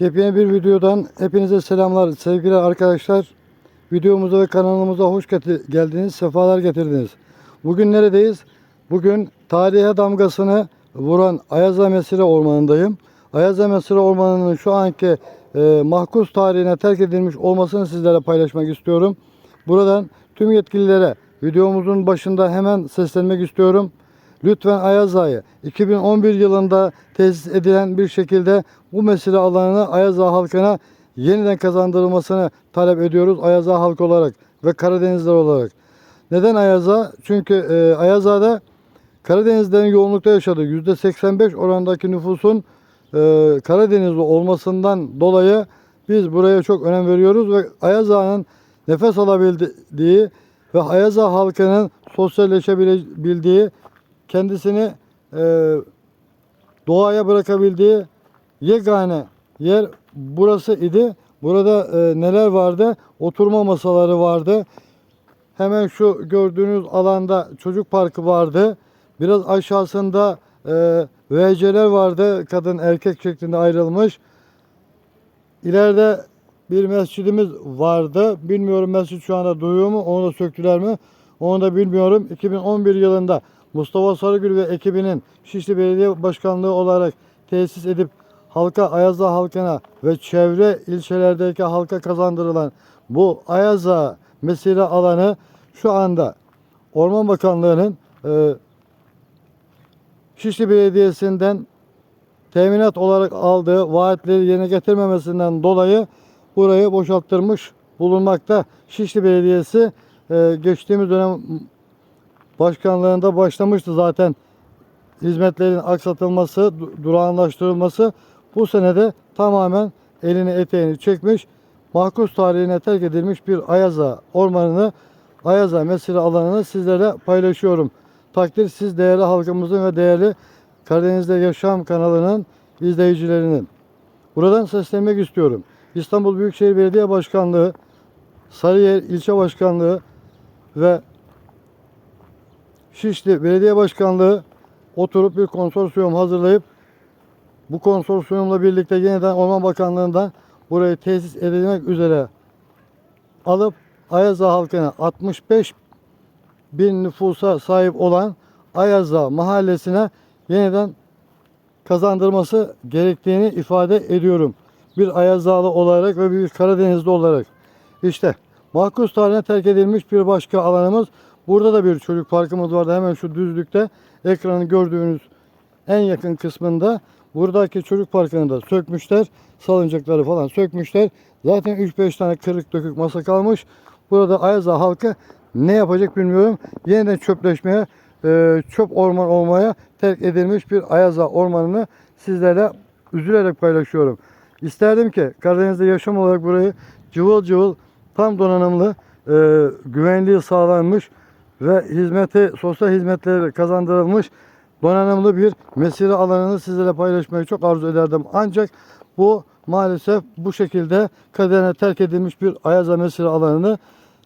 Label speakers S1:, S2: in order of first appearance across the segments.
S1: Yepyeni bir videodan hepinize selamlar sevgili arkadaşlar. Videomuza ve kanalımıza hoş geldiniz, sefalar getirdiniz. Bugün neredeyiz? Bugün tarihe damgasını vuran Ayaza Mesire Ormanı'ndayım. Ayaza Mesire Ormanı'nın şu anki e, mahkus tarihine terk edilmiş olmasını sizlere paylaşmak istiyorum. Buradan tüm yetkililere videomuzun başında hemen seslenmek istiyorum. Lütfen Ayazağ'ı 2011 yılında tesis edilen bir şekilde bu mesire alanını Ayazağ halkına yeniden kazandırılmasını talep ediyoruz Ayazağ halkı olarak ve Karadenizler olarak. Neden Ayazağ? Çünkü e, Ayazağ'da Karadenizlerin yoğunlukta yaşadığı %85 orandaki nüfusun e, Karadenizli olmasından dolayı biz buraya çok önem veriyoruz ve Ayazağ'ın nefes alabildiği ve Ayazağ halkının sosyalleşebildiği kendisini e, doğaya bırakabildiği yegane yer burası idi. Burada e, neler vardı? Oturma masaları vardı. Hemen şu gördüğünüz alanda çocuk parkı vardı. Biraz aşağısında e, VC'ler vardı. Kadın erkek şeklinde ayrılmış. İleride bir mescidimiz vardı. Bilmiyorum mescit şu anda duruyor mu? Onu da söktüler mi? Onu da bilmiyorum. 2011 yılında Mustafa Sarıgül ve ekibinin Şişli Belediye Başkanlığı olarak tesis edip halka Ayaza halkına ve çevre ilçelerdeki halka kazandırılan bu Ayaza mesire alanı şu anda Orman Bakanlığı'nın e, Şişli Belediyesi'nden teminat olarak aldığı vaatleri yerine getirmemesinden dolayı burayı boşalttırmış bulunmakta. Şişli Belediyesi e, geçtiğimiz dönem başkanlığında başlamıştı zaten hizmetlerin aksatılması, du- durağanlaştırılması. Bu senede tamamen elini eteğini çekmiş, mahkus tarihine terk edilmiş bir Ayaza ormanını, Ayaza mesire alanını sizlere paylaşıyorum. Takdir siz değerli halkımızın ve değerli Karadeniz'de Yaşam kanalının izleyicilerinin. Buradan seslenmek istiyorum. İstanbul Büyükşehir Belediye Başkanlığı, Sarıyer İlçe Başkanlığı ve Şişli Belediye Başkanlığı oturup bir konsorsiyum hazırlayıp bu konsorsiyumla birlikte yeniden Orman Bakanlığı'ndan burayı tesis edilmek üzere alıp Ayaza halkına 65 bin nüfusa sahip olan Ayaza mahallesine yeniden kazandırması gerektiğini ifade ediyorum. Bir Ayazalı olarak ve bir Karadenizli olarak. İşte mahkus tarihine terk edilmiş bir başka alanımız. Burada da bir çocuk parkımız vardı hemen şu düzlükte. Ekranı gördüğünüz en yakın kısmında buradaki çocuk parkını da sökmüşler. Salıncakları falan sökmüşler. Zaten 3-5 tane kırık dökük masa kalmış. Burada Ayaza halkı ne yapacak bilmiyorum. Yeniden çöpleşmeye, e, çöp orman olmaya terk edilmiş bir Ayaza ormanını sizlerle üzülerek paylaşıyorum. İsterdim ki Karadeniz'de yaşam olarak burayı cıvıl cıvıl tam donanımlı, e, güvenliği sağlanmış ve hizmeti, sosyal hizmetleri kazandırılmış donanımlı bir mesire alanını sizlerle paylaşmayı çok arzu ederdim. Ancak bu maalesef bu şekilde kaderine terk edilmiş bir Ayaza mesire alanını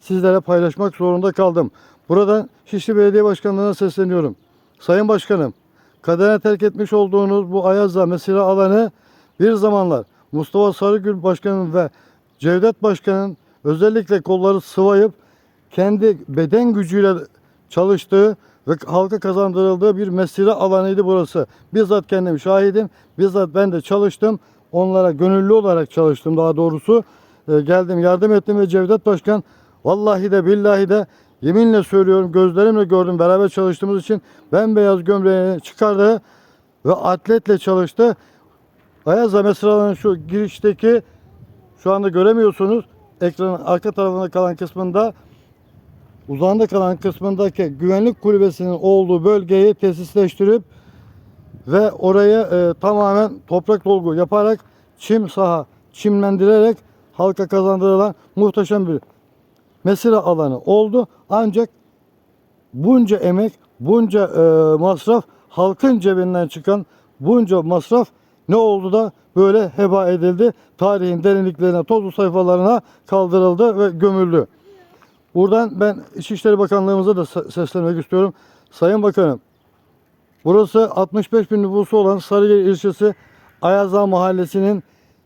S1: sizlere paylaşmak zorunda kaldım. Buradan Şişli Belediye Başkanlığı'na sesleniyorum. Sayın Başkanım, kaderine terk etmiş olduğunuz bu Ayaza mesire alanı bir zamanlar Mustafa Sarıgül Başkan'ın ve Cevdet Başkan'ın özellikle kolları sıvayıp kendi beden gücüyle çalıştığı ve halka kazandırıldığı bir mesire alanıydı burası. Bizzat kendim şahidim. Bizzat ben de çalıştım. Onlara gönüllü olarak çalıştım daha doğrusu. Ee, geldim yardım ettim ve Cevdet Başkan vallahi de billahi de yeminle söylüyorum gözlerimle gördüm beraber çalıştığımız için bembeyaz gömleğini çıkardı ve atletle çalıştı. Ayaz'a mesela şu girişteki şu anda göremiyorsunuz ekranın arka tarafında kalan kısmında uzağında kalan kısmındaki güvenlik kulübesinin olduğu bölgeyi tesisleştirip ve oraya e, tamamen toprak dolgu yaparak çim saha çimlendirerek halka kazandırılan muhteşem bir mesire alanı oldu. Ancak bunca emek, bunca e, masraf halkın cebinden çıkan bunca masraf ne oldu da böyle heba edildi. Tarihin derinliklerine, tozlu sayfalarına kaldırıldı ve gömüldü. Buradan ben İçişleri Bakanlığımıza da se- seslenmek istiyorum. Sayın Bakanım, burası 65 bin nüfusu olan Sarıyer ilçesi Ayazağ Mahallesi'nin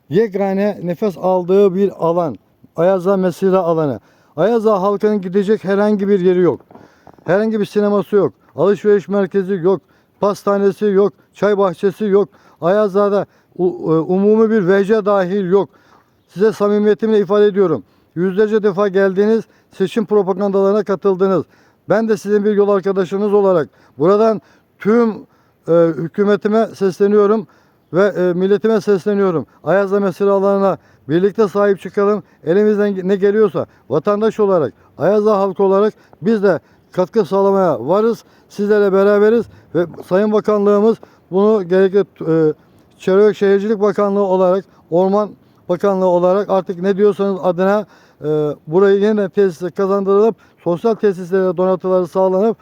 S1: yegane nefes aldığı bir alan. Ayaza mesire alanı. Ayaza halkının gidecek herhangi bir yeri yok. Herhangi bir sineması yok. Alışveriş merkezi yok. Pastanesi yok. Çay bahçesi yok. Ayaza'da e, umumi bir vece dahil yok. Size samimiyetimle ifade ediyorum. Yüzlerce defa geldiniz, seçim propagandalarına katıldınız. Ben de sizin bir yol arkadaşınız olarak buradan tüm e, hükümetime sesleniyorum ve e, milletime sesleniyorum. Ayaz'a mesire alanına birlikte sahip çıkalım. Elimizden ne geliyorsa vatandaş olarak, Ayaz'a halkı olarak biz de katkı sağlamaya varız. Sizlerle beraberiz ve Sayın Bakanlığımız bunu gerekli e, Çevre Şehircilik Bakanlığı olarak, Orman Bakanlığı olarak artık ne diyorsanız adına e, burayı yeniden tesise kazandırılıp sosyal tesislere donatıları sağlanıp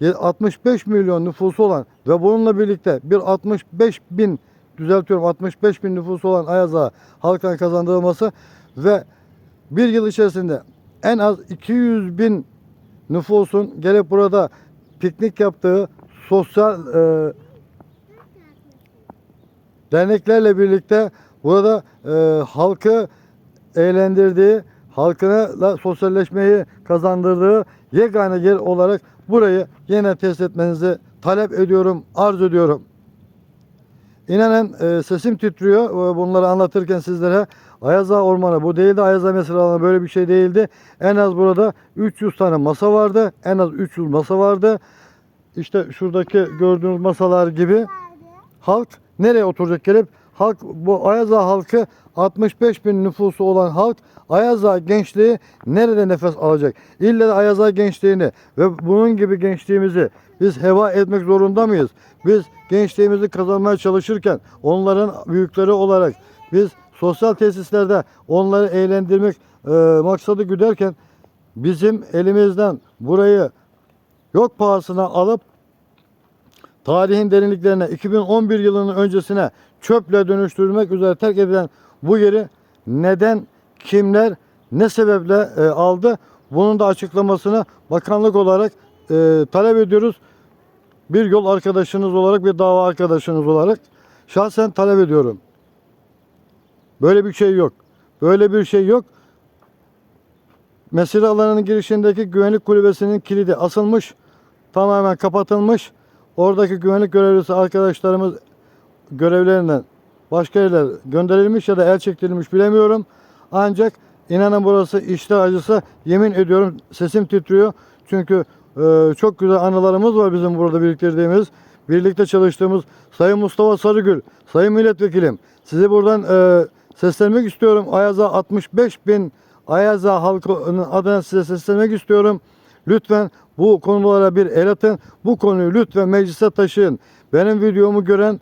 S1: ye- 65 milyon nüfusu olan ve bununla birlikte bir 65 bin düzeltiyorum 65 bin nüfusu olan Ayaz'a halkına kazandırılması ve bir yıl içerisinde en az 200 bin nüfusun gelip burada piknik yaptığı sosyal e, derneklerle birlikte burada e, halkı eğlendirdiği, halkına sosyalleşmeyi kazandırdığı yegane yer olarak burayı yine test etmenizi talep ediyorum, arz ediyorum. İnanın e, sesim titriyor e, bunları anlatırken sizlere. Ayaza Ormanı bu değildi. Ayaza mesela böyle bir şey değildi. En az burada 300 tane masa vardı. En az 300 masa vardı. İşte şuradaki gördüğünüz masalar gibi halk nereye oturacak gelip halk bu Ayaza halkı 65 bin nüfusu olan halk Ayaza gençliği nerede nefes alacak? İlle de Ayaza gençliğini ve bunun gibi gençliğimizi biz heva etmek zorunda mıyız? Biz gençliğimizi kazanmaya çalışırken onların büyükleri olarak biz sosyal tesislerde onları eğlendirmek e, maksadı güderken bizim elimizden burayı yok pahasına alıp tarihin derinliklerine 2011 yılının öncesine çöple dönüştürülmek üzere terk edilen bu yeri neden, kimler, ne sebeple e, aldı? Bunun da açıklamasını bakanlık olarak e, talep ediyoruz. Bir yol arkadaşınız olarak, bir dava arkadaşınız olarak şahsen talep ediyorum. Böyle bir şey yok. Böyle bir şey yok. Mesire alanının girişindeki güvenlik kulübesinin kilidi asılmış, tamamen kapatılmış. Oradaki güvenlik görevlisi arkadaşlarımız görevlerinden başka yerler gönderilmiş ya da el çektirilmiş bilemiyorum. Ancak inanın burası işler acısı yemin ediyorum sesim titriyor. Çünkü e, çok güzel anılarımız var bizim burada biriktirdiğimiz. Birlikte çalıştığımız Sayın Mustafa Sarıgül, Sayın Milletvekilim. Sizi buradan e, seslenmek istiyorum. Ayaza 65 bin Ayaza halkının adına size seslenmek istiyorum. Lütfen bu konulara bir el atın. Bu konuyu lütfen meclise taşıyın. Benim videomu gören,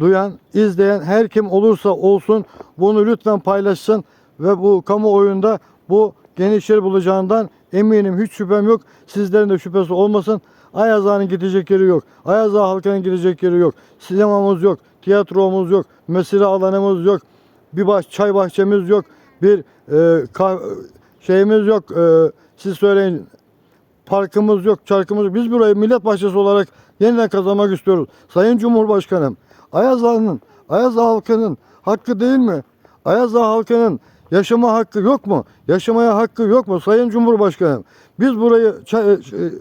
S1: duyan, izleyen her kim olursa olsun bunu lütfen paylaşsın ve bu kamuoyunda bu geniş yer bulacağından eminim hiç şüphem yok. Sizlerin de şüphesi olmasın. Ayazağ'ın gidecek yeri yok. Ayazağ halkının gidecek yeri yok. Sinemamız yok. Tiyatromuz yok. Mesire alanımız yok. Bir baş, çay bahçemiz yok. Bir e, kah- şeyimiz yok. E, siz söyleyin parkımız yok, çarkımız yok. Biz burayı millet bahçesi olarak yeniden kazanmak istiyoruz. Sayın Cumhurbaşkanım, Ayazağ'ın, Ayazağ halkının hakkı değil mi? Ayazağ halkının yaşama hakkı yok mu? Yaşamaya hakkı yok mu? Sayın Cumhurbaşkanım, biz burayı ça- e,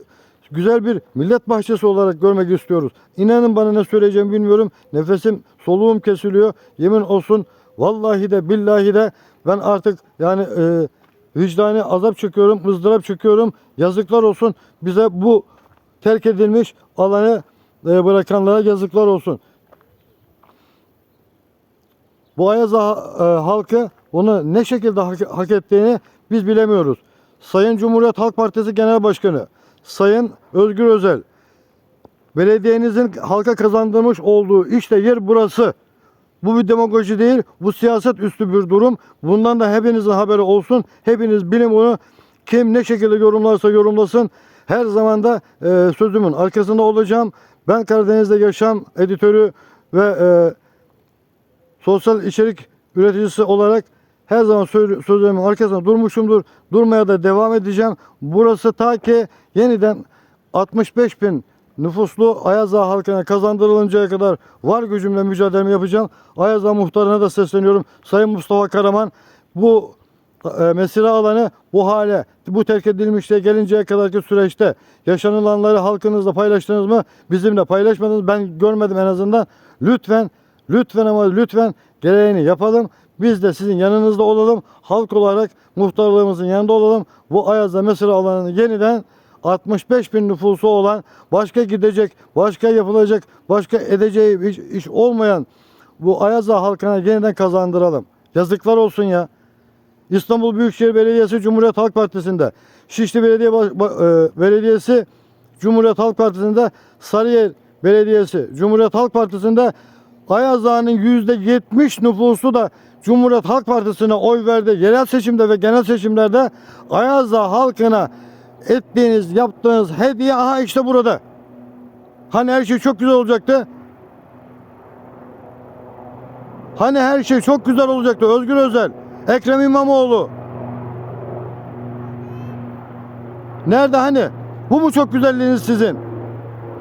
S1: güzel bir millet bahçesi olarak görmek istiyoruz. İnanın bana ne söyleyeceğimi bilmiyorum. Nefesim, soluğum kesiliyor. Yemin olsun vallahi de billahi de ben artık yani e, vicdani azap çekiyorum, ızdırap çekiyorum. Yazıklar olsun bize bu terk edilmiş alanı e, bırakanlara yazıklar olsun. Bu Ayaza e, halkı bunu ne şekilde hak, ettiğini biz bilemiyoruz. Sayın Cumhuriyet Halk Partisi Genel Başkanı, Sayın Özgür Özel, belediyenizin halka kazandırmış olduğu işte yer burası. Bu bir demagoji değil, bu siyaset üstü bir durum. Bundan da hepinizin haberi olsun. Hepiniz bilin bunu. Kim ne şekilde yorumlarsa yorumlasın. Her zaman da e, sözümün arkasında olacağım. Ben Karadeniz'de yaşam editörü ve e, sosyal içerik üreticisi olarak her zaman sözlerimin arkasında durmuşumdur. Durmaya da devam edeceğim. Burası ta ki yeniden 65 bin nüfuslu Ayaza halkına kazandırılıncaya kadar var gücümle mücadelemi yapacağım. Ayaza muhtarına da sesleniyorum. Sayın Mustafa Karaman bu e, mesire alanı bu hale, bu terk edilmişliğe gelinceye kadarki süreçte yaşanılanları halkınızla paylaştınız mı? Bizimle paylaşmadınız. Ben görmedim en azından. Lütfen, lütfen ama lütfen gereğini yapalım. Biz de sizin yanınızda olalım. Halk olarak muhtarlığımızın yanında olalım. Bu Ayaz'da mesire alanını yeniden 65 bin nüfusu olan, başka gidecek, başka yapılacak, başka edeceği iş, iş olmayan bu Ayaza halkına yeniden kazandıralım. Yazıklar olsun ya. İstanbul Büyükşehir Belediyesi Cumhuriyet Halk Partisi'nde, Şişli Belediye Baş- Ba- e, Belediyesi Cumhuriyet Halk Partisi'nde, Sarıyer Belediyesi Cumhuriyet Halk Partisi'nde Ayazağa'nın %70 nüfusu da Cumhuriyet Halk Partisi'ne oy verdi. Yerel seçimde ve genel seçimlerde Ayazağ halkına ettiğiniz, yaptığınız hediye aha işte burada. Hani her şey çok güzel olacaktı. Hani her şey çok güzel olacaktı. Özgür Özel, Ekrem İmamoğlu. Nerede hani? Bu mu çok güzelliğiniz sizin?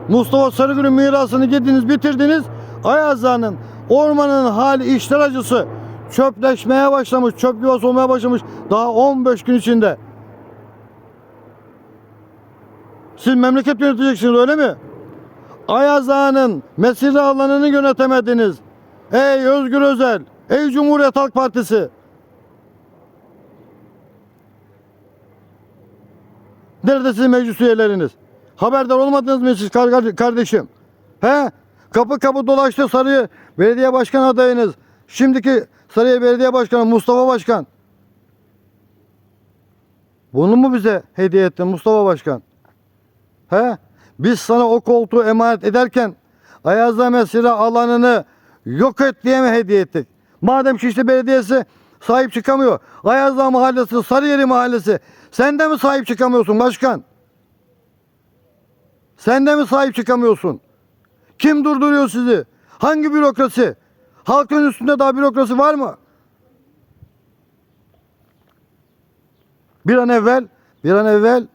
S1: Mustafa Sarıgül'ün mirasını yediniz, bitirdiniz. Ayazağ'ın, ormanın hali işler acısı. Çöpleşmeye başlamış, çöp yuvası olmaya başlamış. Daha 15 gün içinde. Siz memleket yöneteceksiniz öyle mi? Ayazağ'ın mesire alanını yönetemediniz. Ey Özgür Özel, ey Cumhuriyet Halk Partisi. Nerede sizin meclis üyeleriniz? Haberdar olmadınız mı siz kar- kardeşim? He? Kapı kapı dolaştı Sarıyer Belediye Başkan adayınız. Şimdiki Sarıyer Belediye Başkanı Mustafa Başkan. Bunu mu bize hediye ettin Mustafa Başkan? He? Biz sana o koltuğu emanet ederken Ayazda mesire alanını yok et diye mi hediye ettik? Madem Şişli Belediyesi sahip çıkamıyor. Ayazda Mahallesi, Sarıyeri Mahallesi. Sen de mi sahip çıkamıyorsun başkan? Sen de mi sahip çıkamıyorsun? Kim durduruyor sizi? Hangi bürokrasi? Halkın üstünde daha bürokrasi var mı? Bir an evvel, bir an evvel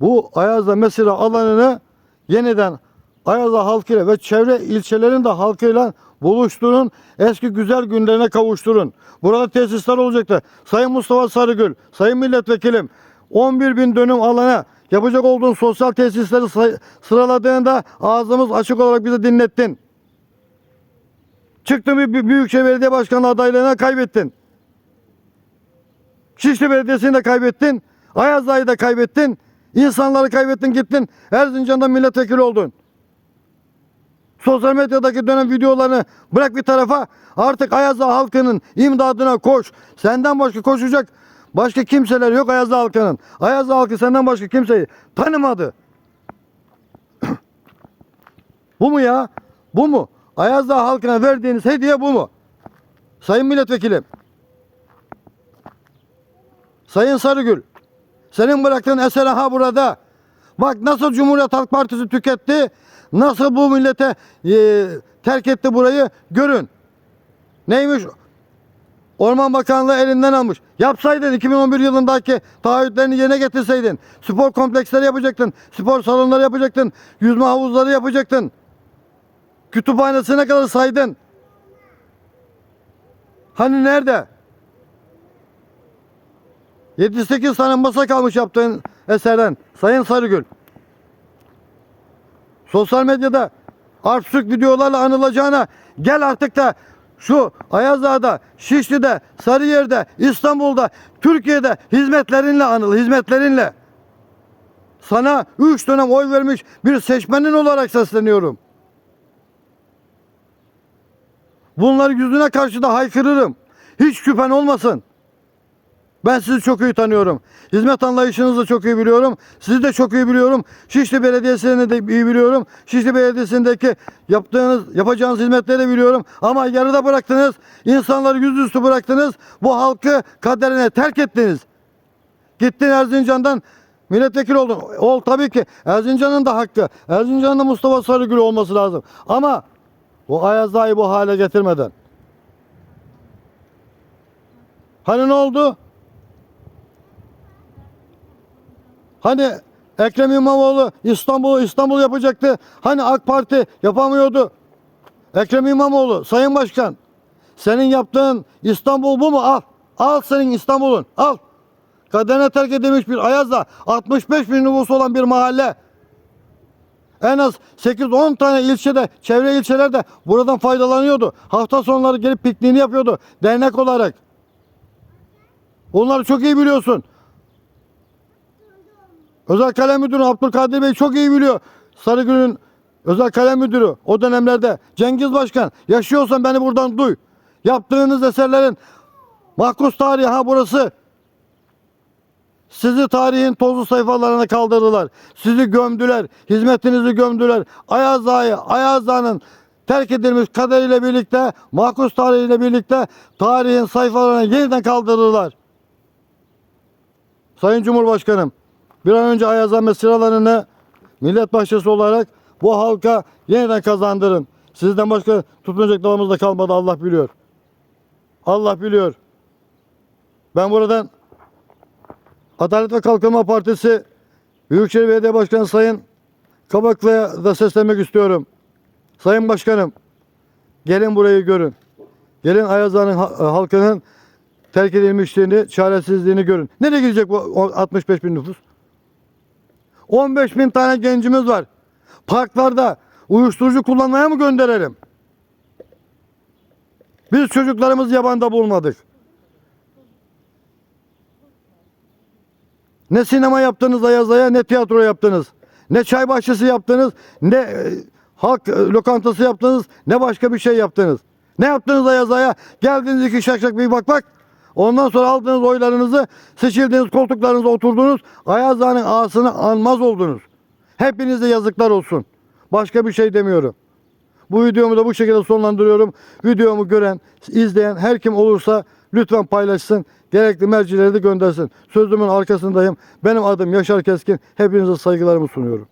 S1: bu Ayazda mesire alanını yeniden Ayazda halkıyla ve çevre ilçelerin de halkıyla buluşturun. Eski güzel günlerine kavuşturun. Burada tesisler olacaktı. Sayın Mustafa Sarıgül, Sayın Milletvekilim 11 bin dönüm alana yapacak olduğun sosyal tesisleri sıraladığında ağzımız açık olarak bizi dinlettin. Çıktın bir bir Büyükşehir Belediye Başkanı adaylığına kaybettin. Şişli Belediyesi'ni de kaybettin. Ayazdağ'ı da kaybettin. İnsanları kaybettin gittin. Erzincan'da milletvekili oldun. Sosyal medyadaki dönem videolarını bırak bir tarafa. Artık Ayazdağ halkının imdadına koş. Senden başka koşacak başka kimseler yok Ayazdağ halkının. Ayazdağ halkı senden başka kimseyi tanımadı. bu mu ya? Bu mu? Ayazdağ halkına verdiğiniz hediye bu mu? Sayın milletvekilim. Sayın Sarıgül. Senin bıraktığın eser ha burada. Bak nasıl Cumhuriyet Halk Partisi tüketti. Nasıl bu millete e, terk etti burayı görün. Neymiş? Orman Bakanlığı elinden almış. Yapsaydın 2011 yılındaki taahhütlerini yerine getirseydin. Spor kompleksleri yapacaktın. Spor salonları yapacaktın. Yüzme havuzları yapacaktın. Kütüphanesine kadar saydın. Hani nerede? 7-8 tane masa kalmış yaptığın eserden. Sayın Sarıgül. Sosyal medyada absürt videolarla anılacağına gel artık da şu Ayazdağ'da, Şişli'de, Sarıyer'de, İstanbul'da, Türkiye'de hizmetlerinle anıl, hizmetlerinle. Sana 3 dönem oy vermiş bir seçmenin olarak sesleniyorum. Bunları yüzüne karşı da haykırırım. Hiç şüphen olmasın. Ben sizi çok iyi tanıyorum. Hizmet anlayışınızı çok iyi biliyorum. Sizi de çok iyi biliyorum. Şişli Belediyesi'ni de iyi biliyorum. Şişli Belediyesi'ndeki yaptığınız, yapacağınız hizmetleri de biliyorum. Ama yarıda bıraktınız. İnsanları yüzüstü bıraktınız. Bu halkı kaderine terk ettiniz. Gittin Erzincan'dan milletvekili oldun. Ol tabii ki. Erzincan'ın da hakkı. Erzincan'da Mustafa Sarıgül olması lazım. Ama o Ayazdağ'ı bu hale getirmeden. Hani ne oldu? Hani Ekrem İmamoğlu İstanbul'u İstanbul yapacaktı. Hani AK Parti yapamıyordu. Ekrem İmamoğlu Sayın Başkan senin yaptığın İstanbul bu mu? Al. Al senin İstanbul'un. Al. Kaderine terk edilmiş bir Ayaz'da 65 bin nüfusu olan bir mahalle. En az 8-10 tane ilçede, çevre ilçelerde buradan faydalanıyordu. Hafta sonları gelip pikniğini yapıyordu dernek olarak. Onları çok iyi biliyorsun. Özel kalem müdürü Abdülkadir Bey çok iyi biliyor. Sarıgül'ün özel kalem müdürü o dönemlerde. Cengiz Başkan yaşıyorsan beni buradan duy. Yaptığınız eserlerin mahkus tarihi ha burası. Sizi tarihin tozlu sayfalarına kaldırdılar. Sizi gömdüler. Hizmetinizi gömdüler. Ayaz Dağ'ı, Ayaz Dağ'ın terk edilmiş kaderiyle birlikte, mahkus tarihiyle birlikte tarihin sayfalarına yeniden kaldırdılar. Sayın Cumhurbaşkanım, bir an önce Ayaz Ahmet sıralarını millet bahçesi olarak bu halka yeniden kazandırın. Sizden başka tutunacak dalımız da kalmadı Allah biliyor. Allah biliyor. Ben buradan Adalet ve Kalkınma Partisi Büyükşehir Belediye Başkanı Sayın Kabaklı'ya da seslenmek istiyorum. Sayın Başkanım, gelin burayı görün. Gelin Ayazağ'ın ha- halkının terk edilmişliğini, çaresizliğini görün. Nereye gidecek bu o 65 bin nüfus? 15 bin tane gencimiz var. Parklarda uyuşturucu kullanmaya mı gönderelim? Biz çocuklarımızı yabanda bulmadık. Ne sinema yaptınız Ayaza'ya ne tiyatro yaptınız. Ne çay bahçesi yaptınız ne e, halk e, lokantası yaptınız ne başka bir şey yaptınız. Ne yaptınız Ayaza'ya? Geldiniz iki şak şak bir bak bak. Ondan sonra aldığınız oylarınızı seçildiğiniz koltuklarınıza oturdunuz. Ayaza'nın ağasını anmaz oldunuz. Hepinize yazıklar olsun. Başka bir şey demiyorum. Bu videomu da bu şekilde sonlandırıyorum. Videomu gören, izleyen her kim olursa lütfen paylaşsın. Gerekli mercileri de göndersin. Sözümün arkasındayım. Benim adım Yaşar Keskin. Hepinize saygılarımı sunuyorum.